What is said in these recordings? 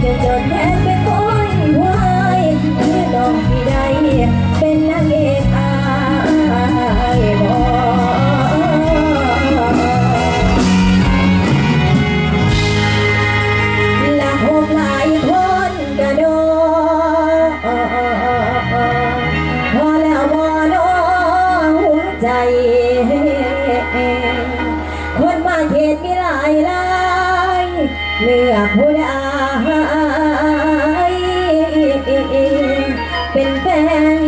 the again.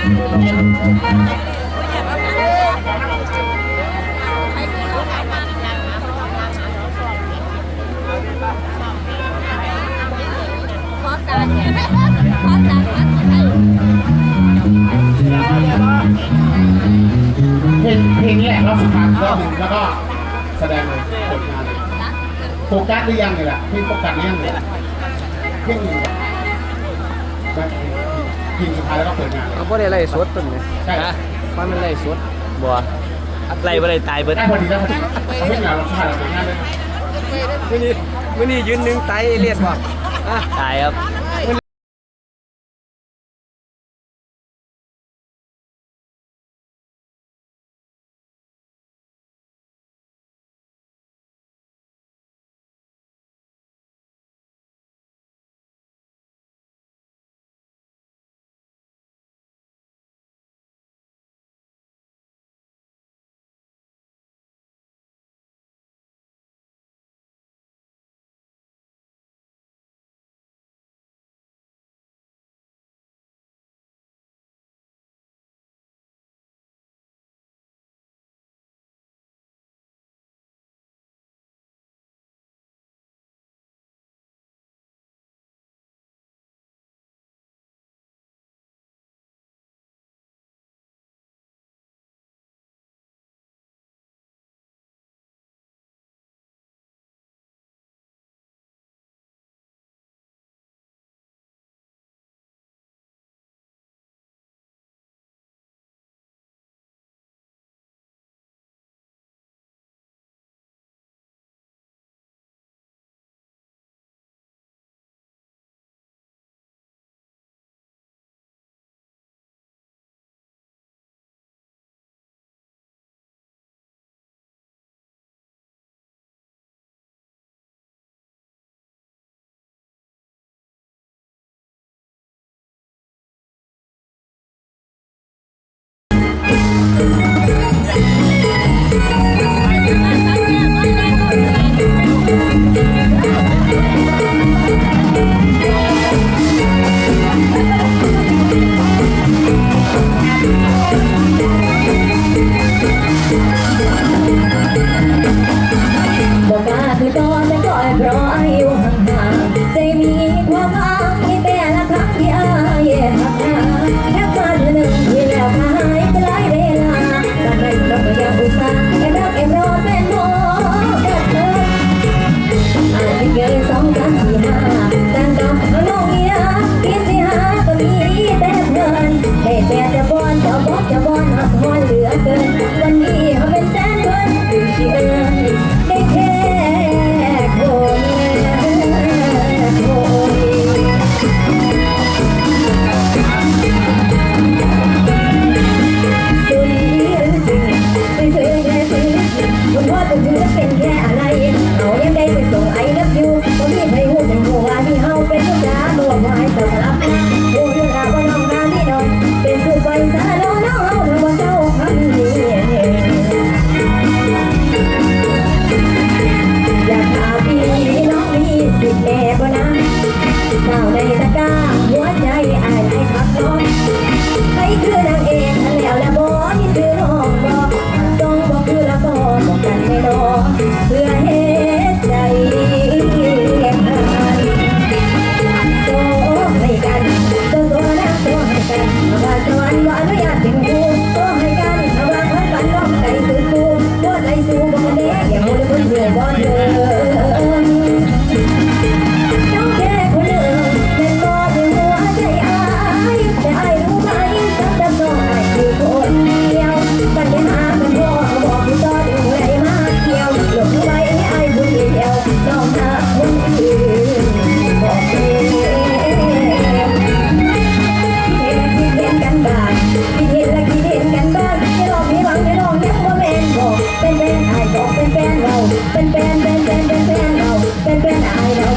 เพลงแหละเราสุดท้ารอบหนึ่งแล้วก็แสดงเลยผลงานเลยโฟกัสหรือยังเนี่ยแหละพี่โฟกัสหรือยังเนี่ยเพ่งอยู่ ยิงสุดท้ายแล้วก็เปิดงานเลอาบ่ได้ไล่สดต้นเนี่ยใช่ นะว่ามันไล่สดบ่ไล่บ่ได้ตายเบิดได้พอดีได้พอดีเขาไม่เหงาเราขาดเราเปิดงานเลย มื้อนี้มื้อนี้ยืนหนึ่งไตเลียดบ่อ่ตายครับ คือตอนจะปนก็แอยรออยู่ห่างๆใจมีความหวังที่แต่ละครั้งที่อายหักาแค่วันลหนึ่งที่แล้วหายไปหลายเวลาทำไมเราก็ยังอุตส่าห์แอบรักแอบรอเป็นโมกับเธออาจจะเกินสองสามสี่ห้าแต่ก็โลกนี้คิดสิหาก็มีแต่เงินแต่แต่จะบอนจะบอกจะบอลหักหอนเหลือเกินวัน birthday.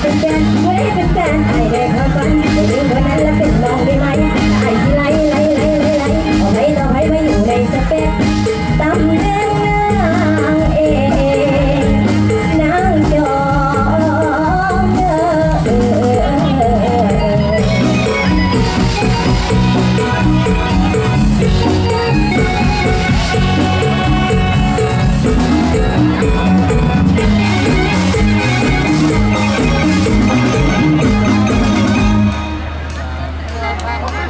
เป็นแฟนไว้เป็นแฟนไอ้แดงเขาฟันจะลืมวันนั้นแล้วเป็นน้องได้ไหมไอ้ที่